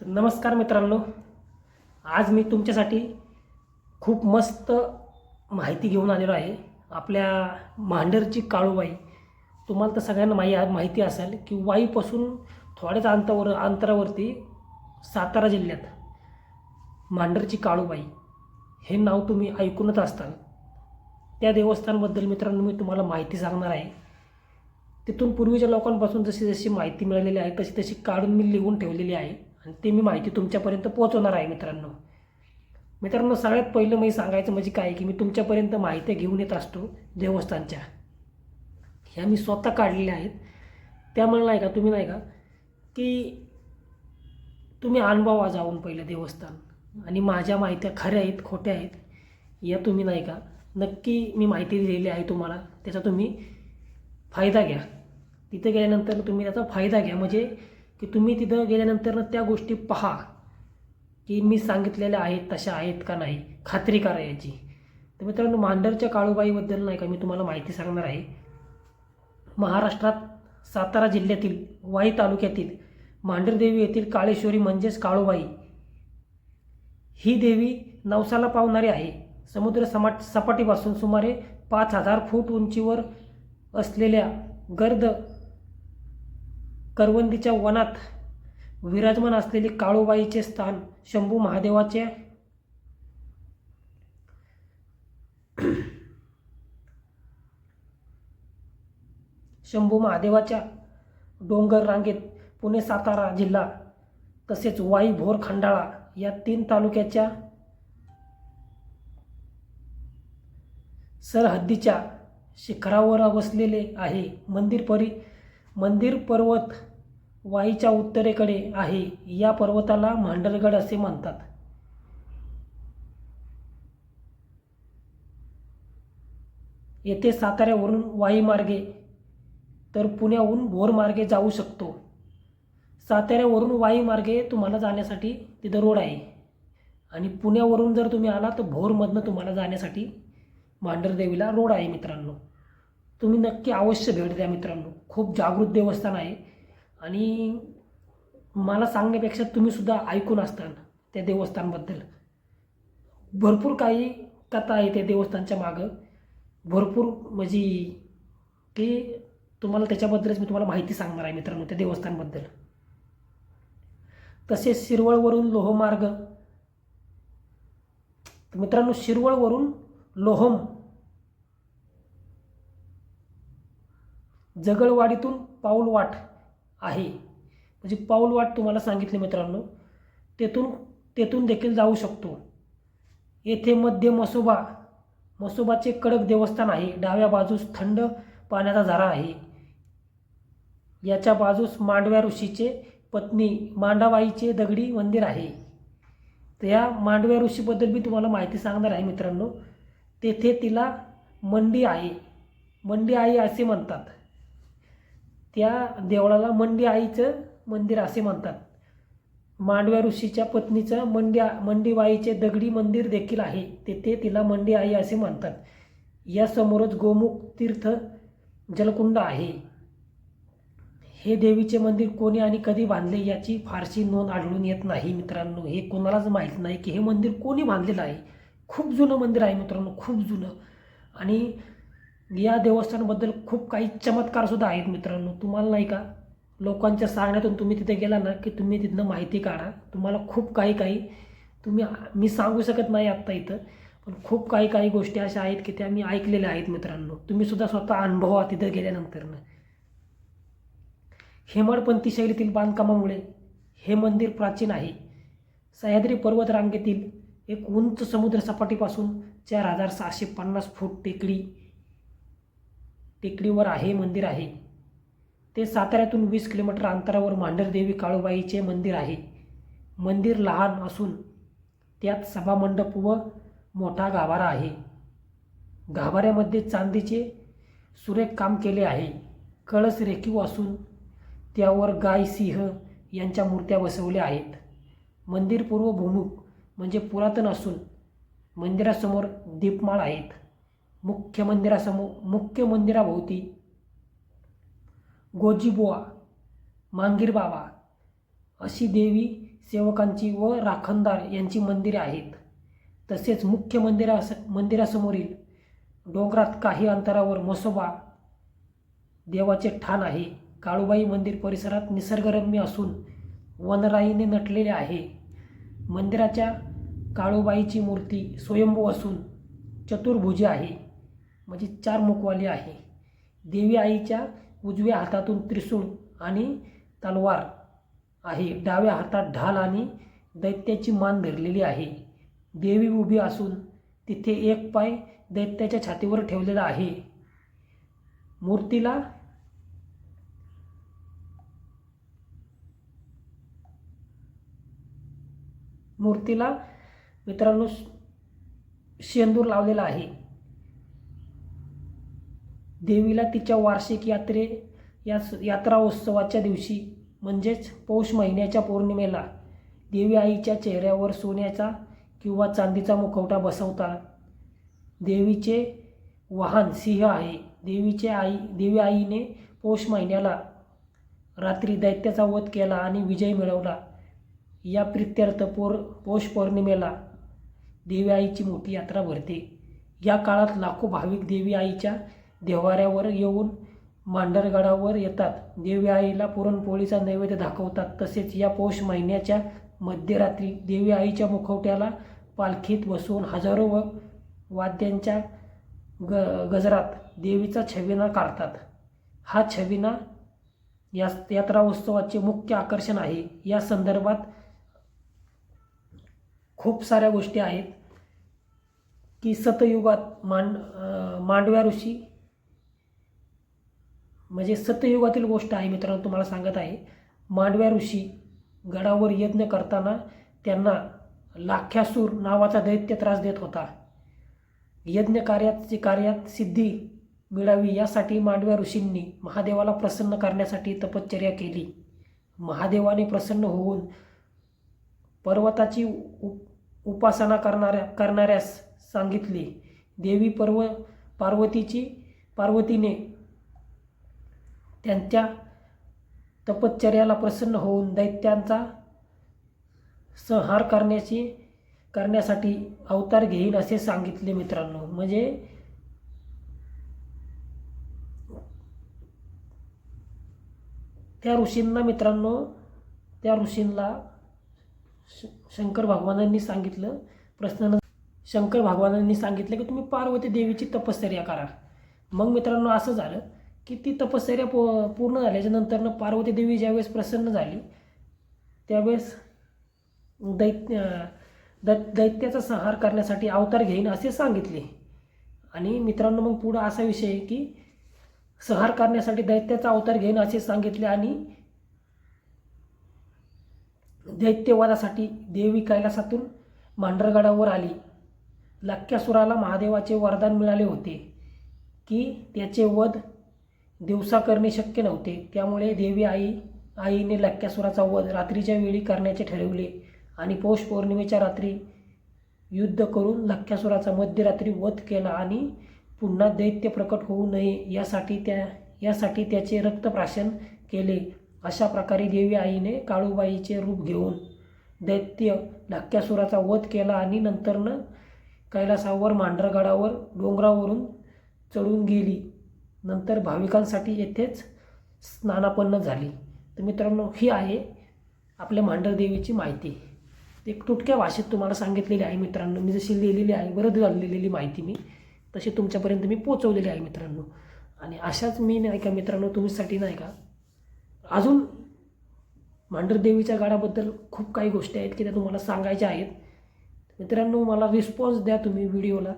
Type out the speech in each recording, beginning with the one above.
तर नमस्कार मित्रांनो. आज मी तुमच्यासाठी खूप मस्त माहिती घेऊन आलेलो आहे. आपल्या मांडरची काळूबाई. तुम्हाला तर सगळ्यांना माही माहिती असेल की वाईपासून थोड्याच अंतरावर अंतरावरती सातारा जिल्ह्यात मांडरची काळूबाई हे नाव तुम्ही ऐकूनच असताल. त्या देवस्थानबद्दल मित्रांनो मी तुम्हाला माहिती सांगणार आहे. तिथून पूर्वीच्या लोकांपासून जशी जशी माहिती मिळालेली आहे तशी तशी काढून मी लिहून ठेवलेली आहे. आणि ते मी माहिती तुमच्यापर्यंत पोहोचवणार आहे मित्रांनो. मित्रांनो सगळ्यात पहिलं मी सांगायचं म्हणजे काय की मी तुमच्यापर्यंत माहिती घेऊन येत असतो देवस्थानच्या. ह्या मी स्वतः काढलेल्या आहेत. त्यामुळे नाही का तुम्ही नाही का की तुम्ही अनुभवा जाऊन पहिलं देवस्थान. आणि माझ्या माहित्या खऱ्या आहेत खोट्या आहेत या तुम्ही नाही का नक्की मी माहिती दिलेली आहे तुम्हाला. त्याचा तुम्ही फायदा घ्या. तिथे गेल्यानंतर तुम्ही त्याचा फायदा घ्या. म्हणजे की तुम्ही तिथं गेल्यानंतर त्या गोष्टी पहा की मी सांगितलेल्या आहेत तशा आहेत का नाही खात्री करा याची. तर मित्रांनो मांडरच्या काळूबाईबद्दल नाही का मी तुम्हाला माहिती सांगणार आहे. महाराष्ट्रात सातारा जिल्ह्यातील वाई तालुक्यातील मांढरदेवी येथील काळेश्वरी म्हणजेच काळूबाई ही देवी नवसाला पावणारी आहे. समुद्र समाट सपाटीपासून सुमारे पाच हजार फूट उंचीवर असलेल्या गर्द करवंदीच्या वनात विराजमान असलेले काळूबाईचे स्थान शंभू महादेवाचे शंभू महादेवाच्या डोंगर रांगेत पुणे सातारा जिल्हा तसेच वाई भोर खंडाळा या तीन तालुक्याच्या सरहद्दीच्या शिखरावर वसलेले आहे. मंदिर परी मंदिर पर्वत वाईच्या उत्तरेकडे आहे. या पर्वताला मांडरगड असे म्हणतात. येथे साताऱ्यावरून वाई मार्गे तर पुण्याहून भोर मार्गे जाऊ शकतो. साताऱ्यावरून वाई मार्गे तुम्हाला जाण्यासाठी तिथं रोड आहे. आणि पुण्यावरून जर तुम्ही आला तर भोरमधनं तुम्हाला जाण्यासाठी मांढरदेवीला रोड आहे मित्रांनो. तुम्ही नक्की अवश्य भेट द्या मित्रांनो. खूप जागृत देवस्थान आहे. आणि मला सांगण्यापेक्षा तुम्हीसुद्धा ऐकून असताल त्या देवस्थानबद्दल. भरपूर काही कथा आहे त्या देवस्थानच्या मागं. भरपूर म्हणजे की तुम्हाला त्याच्याबद्दलच मी तुम्हाला माहिती सांगणार आहे मित्रांनो त्या देवस्थानबद्दल. तसेच शिरवळवरून लोहमार्ग. मित्रांनो शिरवळवरून लोहम जगळवाडीतून पाऊलवाट आहे. म्हणजे पाऊलवाट तुम्हाला सांगितले मित्रांनो तेथून तेथून देखील जाऊ शकतो. येथे मध्य मसोबा मसोबाचे कडक देवस्थान आहे. डाव्या बाजूस थंड पाण्याचा झरा आहे. याच्या बाजूस मांडव्या ऋषीचे पत्नी मांडाबाईचे दगडी मंदिर आहे. तर या मांडव्या ऋषीबद्दल मी तुम्हाला माहिती सांगणार आहे मित्रांनो. तेथे तिला मंडी आहे मंडी आई असे म्हणतात. त्या देवळाला मंडी आईचं मंदिर असे म्हणतात. मांडव्या ऋषीच्या पत्नीचं मंडी मंडीबाईचे दगडी मंदिर देखील आहे. तेथे तिला मंडी आई असे म्हणतात. यासमोरच गोमुख तीर्थ जलकुंड आहे. हे देवीचे मंदिर कोणी आणि कधी बांधले याची फारशी नोंद आढळून येत नाही मित्रांनो. हे कोणालाच माहीत नाही की हे मंदिर कोणी बांधलेलं आहे. खूप जुनं मंदिर आहे मित्रांनो खूप जुनं. आणि या देवस्थानाबद्दल खूप काही चमत्कारसुद्धा आहेत मित्रांनो. तुम्हाला नाही का लोकांच्या सांगण्यातून तुम्ही तिथे गेला ना की तुम्ही तिथनं माहिती काढा. तुम्हाला खूप काही काही तुम्ही मी सांगू शकत नाही आत्ता इथं पण खूप काही काही गोष्टी अशा आहेत की त्या मी ऐकलेल्या आहेत मित्रांनो. तुम्हीसुद्धा स्वतः अनुभवा तिथं गेल्यानंतरनं. हेमाडपंथी शैलीतील बांधकामामुळे हे मंदिर प्राचीन आहे. सह्याद्री पर्वत रांगेतील एक उंच समुद्र सपाटीपासून चार हजार सहाशे पन्नास फूट टेकडी टेकडीवर आहे मंदिर आहे. ते साताऱ्यातून वीस किलोमीटर अंतरावर मांढरदेवी काळूबाईचे मंदिर आहे. मंदिर लहान असून त्यात सभामंडप व मोठा गाभारा आहे. गाभाऱ्यामध्ये चांदीचे सुरेख काम केले आहे. कळस रेखीव असून त्यावर गाय सिंह यांच्या मूर्त्या बसवल्या आहेत. मंदिर पूर्वभूमुख म्हणजे पुरातन असून मंदिरासमोर दीपमाळ आहेत. मुख्य मंदिरासमोर मुख्य मंदिराभोवती गोजीबुवा मांगीर बाबा अशी देवी सेवकांची व राखणदार यांची मंदिरे आहेत. तसेच मुख्य मंदिरास मंदिरासमोरील डोंगरात काही अंतरावर मसोबा देवाचे ठाण आहे. काळूबाई मंदिर परिसरात निसर्गरम्य असून वनराईने नटलेले आहे. मंदिराच्या काळूबाईची मूर्ती स्वयंभू असून चतुर्भुजी आहे. म्हणजे चार मुखवाली आहे. देवी आईच्या उजव्या हातातून त्रिशूळ आणि तलवार आहे. डाव्या हातात ढाल आणि दैत्याची मान धरलेली आहे. देवी उभी असून तिथे एक पाय दैत्याच्या छातीवर ठेवलेला आहे. मूर्तीला मूर्तीला मित्रांनो शेंदूर लावलेला आहे. देवीला तिच्या वार्षिक यात्रे या यात्रा उत्सवाच्या दिवशी म्हणजेच पौष महिन्याच्या पौर्णिमेला देवी आईच्या चेहऱ्यावर सोन्याचा किंवा चांदीचा मुखवटा बसवतात. देवीचे वाहन सिंह आहे. देवीचे आई देवी आईने पौष महिन्याला रात्री दैत्याचा वध केला आणि विजय मिळवला. या प्रित्यर्थ पौर पौष पौर्णिमेला देवी आईची मोठी यात्रा भरते. या काळात लाखो भाविक देवी आईच्या देवाऱ्यावर येऊन मांडरगडावर येतात. देवी आईला पुरणपोळीचा नैवेद्य दाखवतात. तसेच या पौष महिन्याच्या मध्यरात्री देवी आईच्या मुखवट्याला पालखीत बसवून हजारो व वाद्यांच्या ग गजरात देवीचा छविना काढतात. हा छविना या यात्रा उत्सवाचे मुख्य आकर्षण आहे. या संदर्भात खूप साऱ्या गोष्टी आहेत की सतयुगात मांड मांडव्या ऋषी म्हणजे सतयुगातील गोष्ट आहे मित्रांनो तुम्हाला सांगत आहे. मांडव्या ऋषी गडावर यज्ञ करताना त्यांना लाख्यासूर नावाचा दैत्य त्रास देत होता. यज्ञ कार्याची कार्यात सिद्धी मिळावी यासाठी मांडव्या ऋषींनी महादेवाला प्रसन्न करण्यासाठी तपश्चर्या केली. महादेवाने प्रसन्न होऊन पर्वताची उप उपासना करणाऱ्या करणाऱ्यास सांगितली. देवी पर्व पार्वतीची पार्वतीने त्यांच्या तपश्चर्याला प्रसन्न होऊन दैत्यांचा संहार करण्याची करण्यासाठी अवतार घेईन असे सांगितले मित्रांनो. म्हणजे त्या ऋषींना मित्रांनो त्या ऋषींना शंकर भगवानांनी सांगितलं प्रश्न शंकर भगवानांनी सांगितलं की तुम्ही पार्वती देवीची तपश्चर्या करा. मग मित्रांनो असं झालं. की ती तपश्चर्या पू पूर्ण झाल्याच्या नंतरनं पार्वती देवी ज्यावेळेस प्रसन्न झाली त्यावेळेस दैत्य दै दैत्याचा संहार करण्यासाठी अवतार घेईन असे सांगितले. आणि मित्रांनो मग पुढं असा विषय आहे की संहार करण्यासाठी दैत्याचा अवतार घेईन असे सांगितले आणि दैत्यवादासाठी देवी कैलासातून मांढरगडावर आली. लाक्यासुराला महादेवाचे वरदान मिळाले होते की त्याचे वध दिवसा करणे शक्य नव्हते. त्यामुळे देवी आई आईने लक्क्यासुराचा वध रात्रीच्या वेळी करण्याचे ठरवले आणि पौष पौर्णिमेच्या रात्री युद्ध करून लक्क्यासुराचा मध्यरात्री वध केला आणि पुन्हा दैत्य प्रकट होऊ नये यासाठी त्या यासाठी त्याचे रक्तप्राशन केले. अशा प्रकारे देवी आईने काळूबाईचे रूप घेऊन दैत्य लक्क्यासुराचा वध केला आणि नंतरनं कैलासावर मांढरगडावर डोंगरावरून चढून गेली. नंतर भाविकांसाठी येथेच स्नानापन्न झाली. तर मित्रांनो ही आहे आपल्या मांढरदेवीची माहिती. एक तुटक्या भाषेत तुम्हाला सांगितलेली आहे मित्रांनो. मी जशी लिहिलेली आहे बरं झालेली माहिती मी तशी तुमच्यापर्यंत मी पोचवलेली आहे मित्रांनो. आणि अशाच मी नाही का मित्रांनो तुमच्यासाठी नाही का अजून मांढरदेवीच्या गाडाबद्दल खूप काही गोष्टी आहेत की त्या तुम्हाला सांगायच्या आहेत. मित्रांनो मला रिस्पॉन्स द्या तुम्ही व्हिडिओला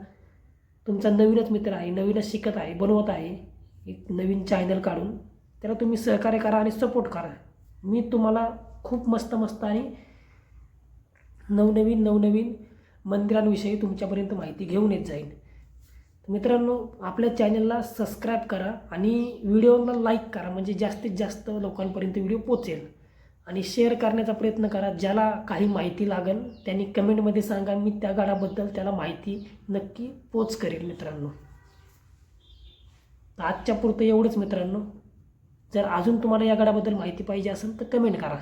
तुमचा नवीनच मित्र आहे नवीनच शिकत आहे बनवत आहे. एक नवीन चॅनल काढून त्याला तुम्ही सहकार्य करा आणि सपोर्ट करा. मी तुम्हाला खूप मस्त मस्त आणि नवनवीन नवनवीन मंदिरांविषयी तुमच्यापर्यंत माहिती घेऊन येत जाईल मित्रांनो आपल्या चॅनलला सबस्क्राईब करा आणि व्हिडिओला लाईक करा. म्हणजे जास्तीत जास्त लोकांपर्यंत व्हिडिओ पोचेल आणि शेअर करण्याचा प्रयत्न करा. ज्याला काही माहिती लागेल त्यांनी कमेंटमध्ये सांगा. मी त्या गाडाबद्दल त्याला माहिती नक्की पोच करेल मित्रांनो. तर आजच्या पुरतं एवढंच मित्रांनो. जर अजून तुम्हाला या गडाबद्दल माहिती पाहिजे असेल तर कमेंट करा.